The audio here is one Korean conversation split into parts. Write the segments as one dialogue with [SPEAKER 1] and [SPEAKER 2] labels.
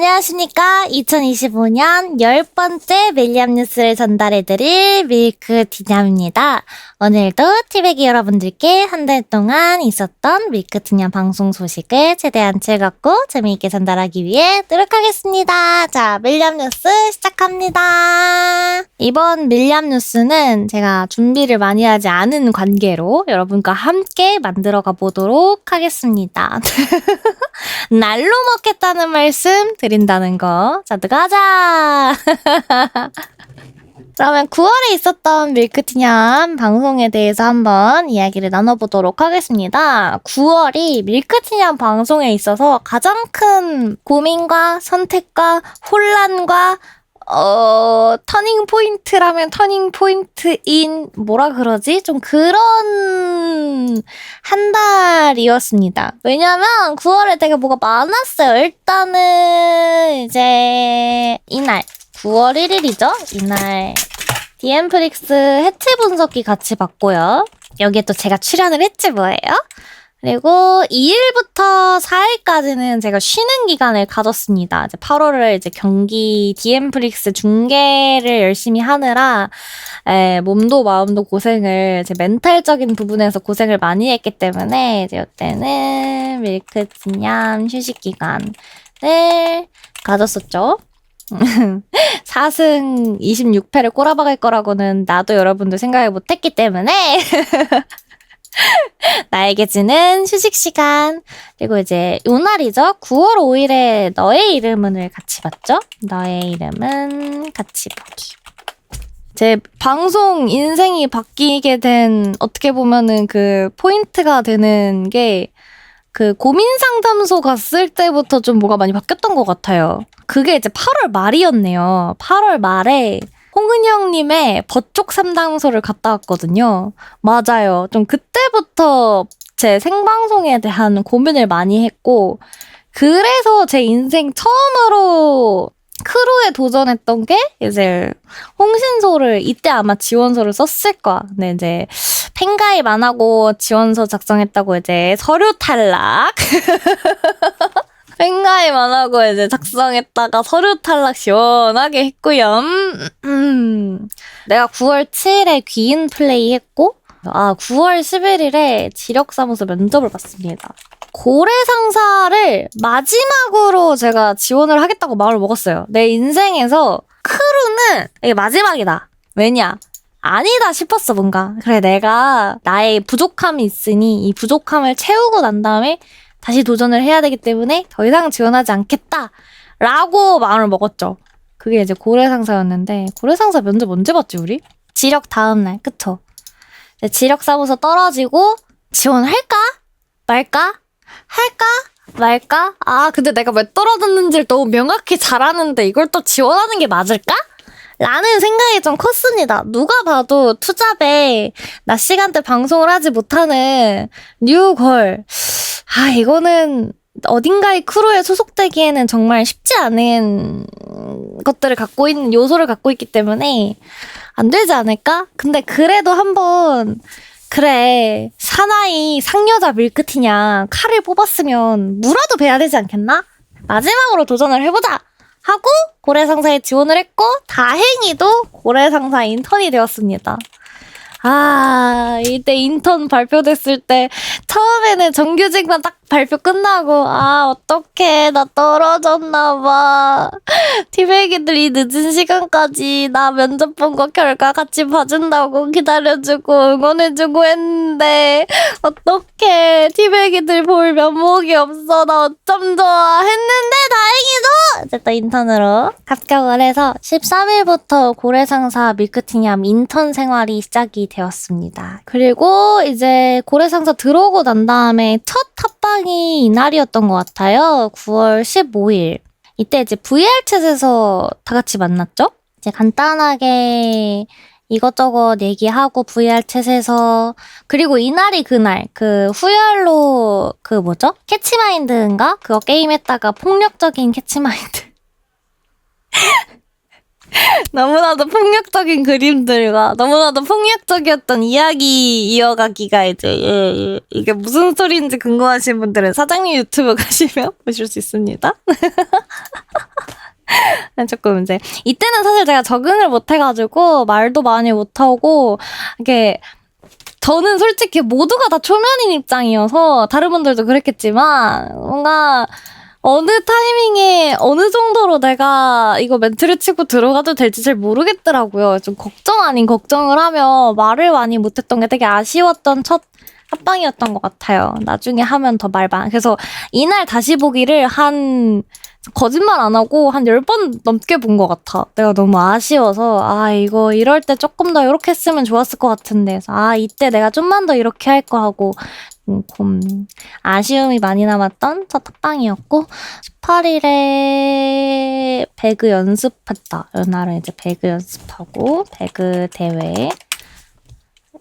[SPEAKER 1] 안녕하십니까. 2025년 열 번째 밀리암 뉴스를 전달해드릴 밀크 디냠입니다. 오늘도 티베기 여러분들께 한 달 동안 있었던 밀크 디냠 방송 소식을 최대한 즐겁고 재미있게 전달하기 위해 노력하겠습니다. 자, 밀리암 뉴스 시작합니다. 이번 밀리암 뉴스는 제가 준비를 많이 하지 않은 관계로 여러분과 함께 만들어 가 보도록 하겠습니다. 날로 먹겠다는 말씀 드 린다는 거. 자, 들어가자! 그러면 9월에 있었던 밀크티냠 방송에 대해서 한번 이야기를 나눠보도록 하겠습니다. 9월이 밀크티냠 방송에 있어서 가장 큰 고민과 선택과 혼란과 어, 터닝 포인트라면 터닝 포인트인, 뭐라 그러지? 좀 그런 한 달이었습니다. 왜냐면 9월에 되게 뭐가 많았어요. 일단은 이제 이날, 9월 1일이죠? 이날. 디엠프릭스 해체 분석기 같이 봤고요. 여기에 또 제가 출연을 했지 뭐예요? 그리고 2일부터 4일까지는 제가 쉬는 기간을 가졌습니다. 이제 8월을 이제 경기 디엠프릭스 중계를 열심히 하느라 에, 몸도 마음도 고생을 제 멘탈적인 부분에서 고생을 많이 했기 때문에 이제 이때는 밀크 진양 휴식 기간을 가졌었죠. 4승 26패를 꼬라박을 거라고는 나도 여러분도 생각을 못했기 때문에 나에게 주는 휴식 시간. 그리고 이제 요 날이죠. 9월 5일에 너의 이름은을 같이 봤죠. 너의 이름은 같이 보기. 제 방송 인생이 바뀌게 된 어떻게 보면은 그 포인트가 되는 게 그 고민 상담소 갔을 때부터 좀 뭐가 많이 바뀌었던 것 같아요. 그게 이제 8월 말이었네요. 8월 말에 홍은영님의 버쪽 삼당소를 갔다 왔거든요. 맞아요. 좀 그때부터 제 생방송에 대한 고민을 많이 했고, 그래서 제 인생 처음으로 크루에 도전했던 게 이제 홍신소를 이때 아마 지원서를 썼을 거야. 근데 이제 팬가입 안 하고 지원서 작성했다고 이제 서류 탈락. 팬가입 안 하고 이제 작성했다가 서류 탈락 시원하게 했고요. 음, 음. 내가 9월 7일에 귀인 플레이 했고, 아, 9월 11일에 지력사무소 면접을 봤습니다. 고래 상사를 마지막으로 제가 지원을 하겠다고 마음을 먹었어요. 내 인생에서 크루는 이게 마지막이다. 왜냐? 아니다 싶었어, 뭔가. 그래, 내가 나의 부족함이 있으니 이 부족함을 채우고 난 다음에 다시 도전을 해야 되기 때문에 더 이상 지원하지 않겠다. 라고 마음을 먹었죠. 그게 이제 고래상사였는데, 고래상사 면접 언제 봤지, 우리? 지력 다음날, 그쵸? 지력사무소 떨어지고, 지원할까? 말까? 할까? 말까? 아, 근데 내가 왜 떨어졌는지를 너무 명확히 잘 아는데 이걸 또 지원하는 게 맞을까? 라는 생각이 좀 컸습니다. 누가 봐도 투잡에 낮 시간대 방송을 하지 못하는 뉴걸. 아, 이거는 어딘가의 크루에 소속되기에는 정말 쉽지 않은 것들을 갖고 있는 요소를 갖고 있기 때문에 안 되지 않을까? 근데 그래도 한번 그래 사나이 상여자 밀크티냐 칼을 뽑았으면 무라도 베야 되지 않겠나? 마지막으로 도전을 해보자 하고 고래상사에 지원을 했고 다행히도 고래상사 인턴이 되었습니다. 아, 이때 인턴 발표됐을 때 처음에는 정규직만 딱 발표 끝나고 아, 어떡해. 나 떨어졌나 봐. 티베기들이 늦은 시간까지 나 면접 본 거 결과 같이 봐준다고 기다려주고 응원해주고 했는데 어떡해. 티베기들 볼 면목이 없어. 나 어쩜 좋아. 했는데 다행히도 어쨌든 인턴으로 합격을 해서 13일부터 고래상사 밀크티냠 인턴 생활이 시작이 되었습니다. 그리고 이제 고래상사 들어오고 난 다음에 첫 합방이 이날이었던 것 같아요. 9월 15일. 이때 이제 VR챗에서 다 같이 만났죠? 이제 간단하게 이것저것 얘기하고 VR챗에서 그리고 이날이 그날 그 후열로 그 뭐죠? 캐치마인드인가? 그거 게임했다가 폭력적인 캐치마인드 너무나도 폭력적인 그림들과 너무나도 폭력적이었던 이야기 이어가기가 이제 예, 예. 이게 무슨 소리인지 궁금하신 분들은 사장님 유튜브 가시면 보실 수 있습니다. 조금 이제 이때는 사실 제가 적응을 못 해가지고 말도 많이 못 하고 이게 저는 솔직히 모두가 다 초면인 입장이어서 다른 분들도 그랬겠지만 뭔가 어느 타이밍에 어느 정도로 내가 이거 멘트를 치고 들어가도 될지 잘 모르겠더라고요. 좀 걱정 아닌 걱정을 하며 말을 많이 못했던 게 되게 아쉬웠던 첫 합방이었던 것 같아요. 나중에 하면 더 말 많. 그래서 이날 다시 보기를 한 거짓말 안 하고 한 10번 넘게 본 것 같아. 내가 너무 아쉬워서, 아, 이거 이럴 때 조금 더 이렇게 했으면 좋았을 것 같은데. 그래서 아, 이때 내가 좀만 더 이렇게 할 거 하고, 음, 좀 아쉬움이 많이 남았던 첫 합방이었고, 18일에 배그 연습했다. 이날은 이제 배그 연습하고, 배그 대회.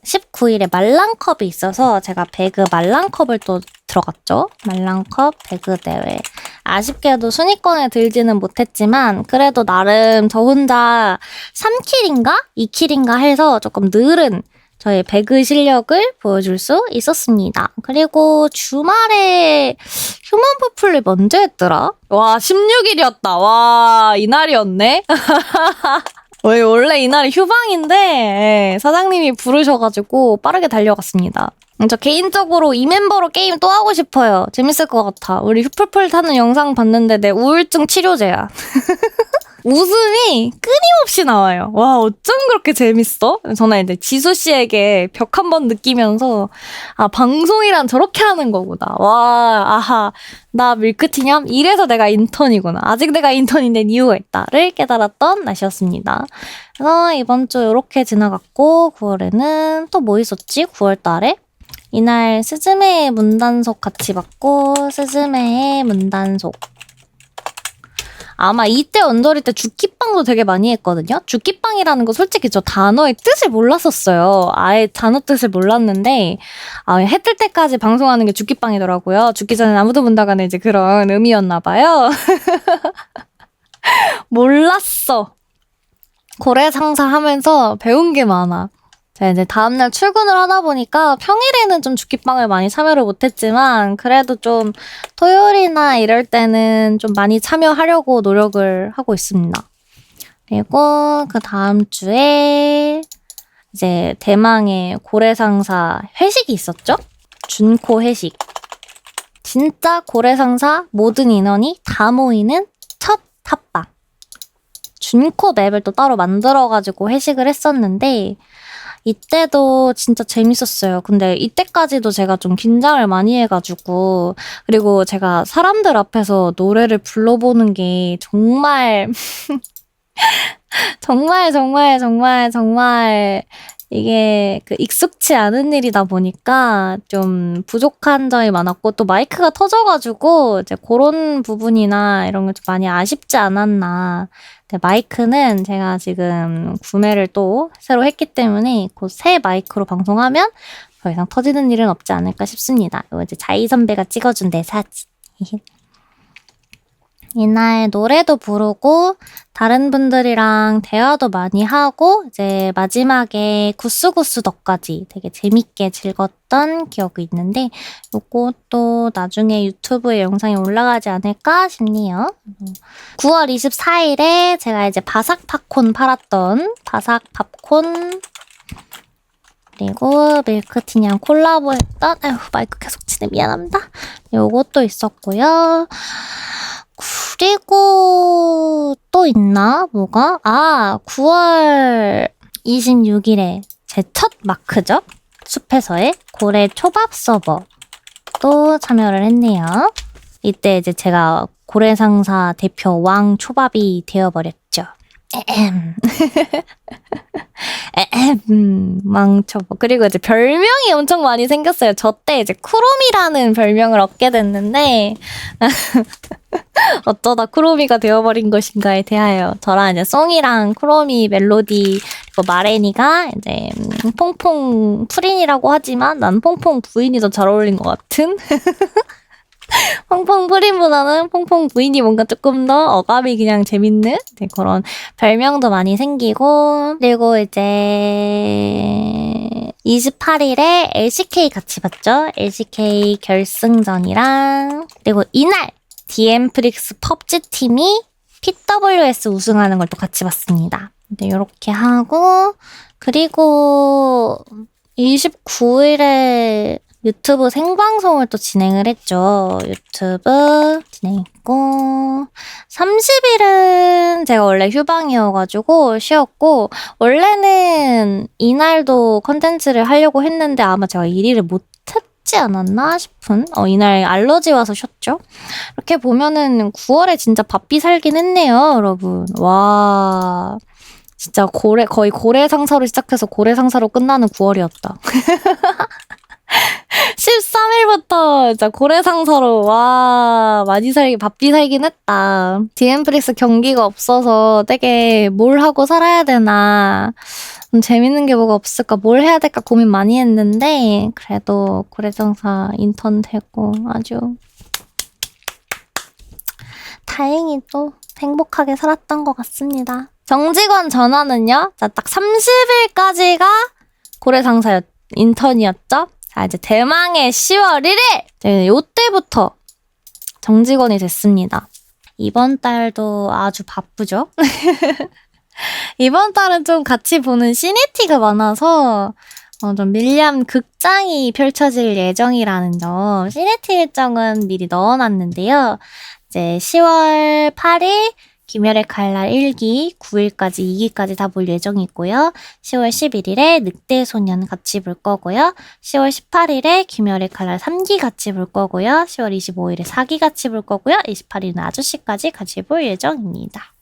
[SPEAKER 1] 19일에 말랑컵이 있어서 제가 배그 말랑컵을 또 들어갔죠. 말랑컵 배그 대회. 아쉽게도 순위권에 들지는 못했지만 그래도 나름 저 혼자 3킬인가 2킬인가 해서 조금 늘은 저의 배그 실력을 보여줄 수 있었습니다. 그리고 주말에 휴먼 퍼플이 먼저 했더라? 와, 16일이었다. 와, 이날이었네? 왜 원래 이날이 휴방인데 예, 사장님이 부르셔가지고 빠르게 달려갔습니다. 저 개인적으로 이 멤버로 게임 또 하고 싶어요. 재밌을 것 같아. 우리 휴플풀 타는 영상 봤는데 내 우울증 치료제야. 웃음이 끊임없이 나와요. 와, 어쩜 그렇게 재밌어? 저는 이제 지수 씨에게 벽 한 번 느끼면서, 아, 방송이란 저렇게 하는 거구나. 와, 아하, 나 밀크티냠? 이래서 내가 인턴이구나. 아직 내가 인턴인 데 이유가 있다를 깨달았던 날이었습니다. 그래서 이번 주 이렇게 지나갔고, 9월에는 또 뭐 있었지? 9월 달에? 이날 스즈메의 문단속 같이 봤고, 스즈메의 문단속. 아마 이때 언저리 때 죽기빵도 되게 많이 했거든요. 죽기빵이라는 거 솔직히 저 단어의 뜻을 몰랐었어요. 아예 단어 뜻을 몰랐는데 아, 해뜰 때까지 방송하는 게 죽기빵이더라고요. 죽기 전에 아무도 본다가는 이제 그런 의미였나 봐요. 몰랐어. 고래 상사 하면서 배운 게 많아. 제가 이제 다음날 출근을 하다 보니까 평일에는 좀 죽기빵을 많이 참여를 못했지만 그래도 좀 토요일이나 이럴 때는 좀 많이 참여하려고 노력을 하고 있습니다. 그리고 그 다음 주에 이제 대망의 고래상사 회식이 있었죠? 준코 회식. 진짜 고래상사 모든 인원이 다 모이는 첫 합방. 준코 맵을 또 따로 만들어가지고 회식을 했었는데, 이때도 진짜 재밌었어요. 근데 이때까지도 제가 좀 긴장을 많이 해가지고, 그리고 제가 사람들 앞에서 노래를 불러보는 게 정말, 정말, 정말, 정말, 정말, 이게 그 익숙치 않은 일이다 보니까 좀 부족한 점이 많았고 또 마이크가 터져가지고 이제 그런 부분이나 이런 게 좀 많이 아쉽지 않았나. 마이크는 제가 지금 구매를 또 새로 했기 때문에 곧새 마이크로 방송하면 더 이상 터지는 일은 없지 않을까 싶습니다. 이거 이제 자이 선배가 찍어준 내 사진. 이날 노래도 부르고 다른 분들이랑 대화도 많이 하고 이제 마지막에 구스구스 덕까지 되게 재밌게 즐겼던 기억이 있는데 요것도 나중에 유튜브에 영상이 올라가지 않을까 싶네요. 9월 24일에 제가 이제 바삭 팝콘 팔았던 바삭 팝콘 그리고 밀크티냥 콜라보했던 아휴 마이크 계속 치네 미안합니다. 요것도 있었고요. 그리고 또 있나? 뭐가? 아, 9월 26일에 제 첫 마크죠? 숲에서의 고래 초밥 서버 또 참여를 했네요. 이때 이제 제가 고래 상사 대표 왕 초밥이 되어버렸죠. 에헴. 망쳐보. 그리고 이제 별명이 엄청 많이 생겼어요. 저 때 이제 쿠롬이라는 별명을 얻게 됐는데, 어쩌다 쿠로미가 되어버린 것인가에 대하여 저랑 이제 송이랑 쿠로미 멜로디 그리고 마레니가 이제 음, 퐁퐁 프린이라고 하지만 난 퐁퐁 부인이 더 잘 어울린 것 같은 퐁퐁 프린보다는 퐁퐁 부인이 뭔가 조금 더 어감이 그냥 재밌는 네, 그런 별명도 많이 생기고 그리고 이제 28일에 LCK 같이 봤죠? LCK 결승전이랑 그리고 이날 DM 프릭스 펍지 팀이 PWS 우승하는 걸 또 같이 봤습니다. 네, 이렇게 하고 그리고 29일에 유튜브 생방송을 또 진행을 했죠. 유튜브 진행했고 30일은 제가 원래 휴방이어가지고 쉬었고 원래는 이날도 컨텐츠를 하려고 했는데 아마 제가 1위를 못 했지 않았나 싶은 어, 이날 알러지 와서 쉬었죠. 이렇게 보면은 9월에 진짜 바삐 살긴 했네요, 여러분. 와. 진짜 고래 거의 고래 상사로 시작해서 고래 상사로 끝나는 9월이었다. 13일부터 진짜 고래 상사로 와 많이 살기 바삐 살긴 했다. 디엠프릭스 경기가 없어서 되게 뭘 하고 살아야 되나 음, 재밌는 게 뭐가 없을까 뭘 해야 될까 고민 많이 했는데 그래도 고래 상사 인턴 되고 아주 다행히 또 행복하게 살았던 것 같습니다. 정직원 자, 딱 30일까지가 고래 상사 인턴이었죠? 자, 이제 대망의 10월 1일! 네, 요때부터 정직원이 됐습니다. 이번 달도 아주 바쁘죠? 이번 달은 좀 같이 보는 시네티가 많아서 어, 좀 밀리암 극장이 펼쳐질 예정이라는 점. 시네티 일정은 미리 넣어놨는데요. 이제 10월 8일 김열의 칼날 1기, 9일까지 2기까지 다 볼 예정이고요. 10월 11일에 늑대 소년 같이 볼 거고요. 10월 18일에 김열의 칼날 3기 같이 볼 거고요. 10월 25일에 4기 같이 볼 거고요. 28일은 아저씨까지 같이 볼 예정입니다.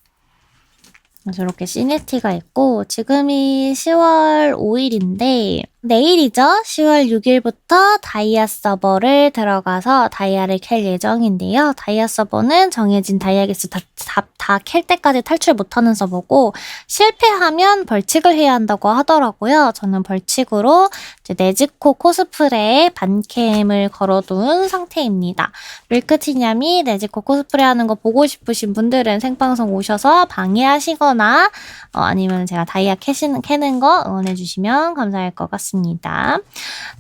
[SPEAKER 1] 이렇게 시네티가 있고 지금이 10월 5일인데 내일이죠. 10월 6일부터 다이아 서버를 들어가서 다이아를 캘 예정인데요. 다이아 서버는 정해진 다이아 개수 다다캘 때까지 탈출 못하는 서버고 실패하면 벌칙을 해야 한다고 하더라고요. 저는 벌칙으로 네즈코 코스프레에 반캠을 걸어둔 상태입니다. 밀크티냠이 네즈코 코스프레 하는 거 보고 싶으신 분들은 생방송 오셔서 방해하시거나 어, 아니면 제가 다이아 캐시는, 캐는 거 응원해주시면 감사할 것 같습니다.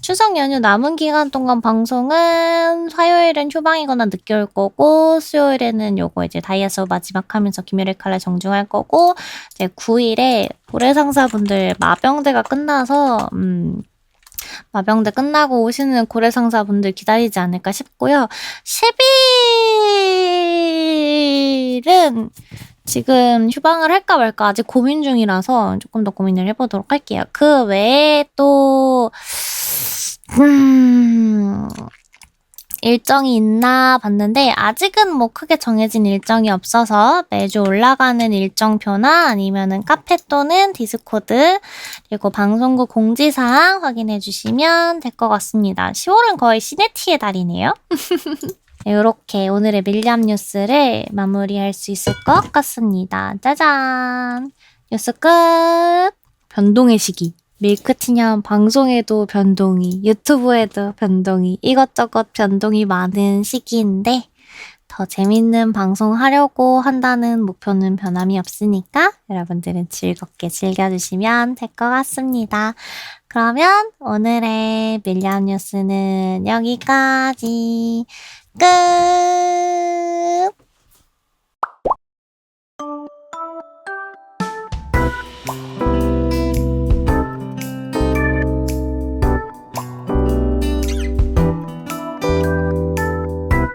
[SPEAKER 1] 추석 연휴 남은 기간 동안 방송은 화요일은 휴방이거나 늦게 올 거고, 수요일에는 요거 이제 다이아 서 마지막 하면서 김열의 칼날 정중할 거고, 이제 9일에 고래상사분들 마병대가 끝나서, 음, 마병대 끝나고 오시는 고래상사분들 기다리지 않을까 싶고요. 10일은 지금 휴방을 할까 말까 아직 고민 중이라서 조금 더 고민을 해보도록 할게요. 그 외에 또, 음, 일정이 있나 봤는데 아직은 뭐 크게 정해진 일정이 없어서 매주 올라가는 일정표나 아니면은 카페 또는 디스코드 그리고 방송국 공지사항 확인해 주시면 될 것 같습니다. 10월은 거의 시네티의 달이네요. 이렇게 오늘의 밀리암 뉴스를 마무리할 수 있을 것 같습니다. 짜잔! 뉴스 끝! 변동의 시기. 밀크티념 방송에도 변동이, 유튜브에도 변동이, 이것저것 변동이 많은 시기인데, 더 재밌는 방송 하려고 한다는 목표는 변함이 없으니까 여러분들은 즐겁게 즐겨주시면 될 것 같습니다. 그러면 오늘의 밀리암 뉴스는 여기까지. 끝!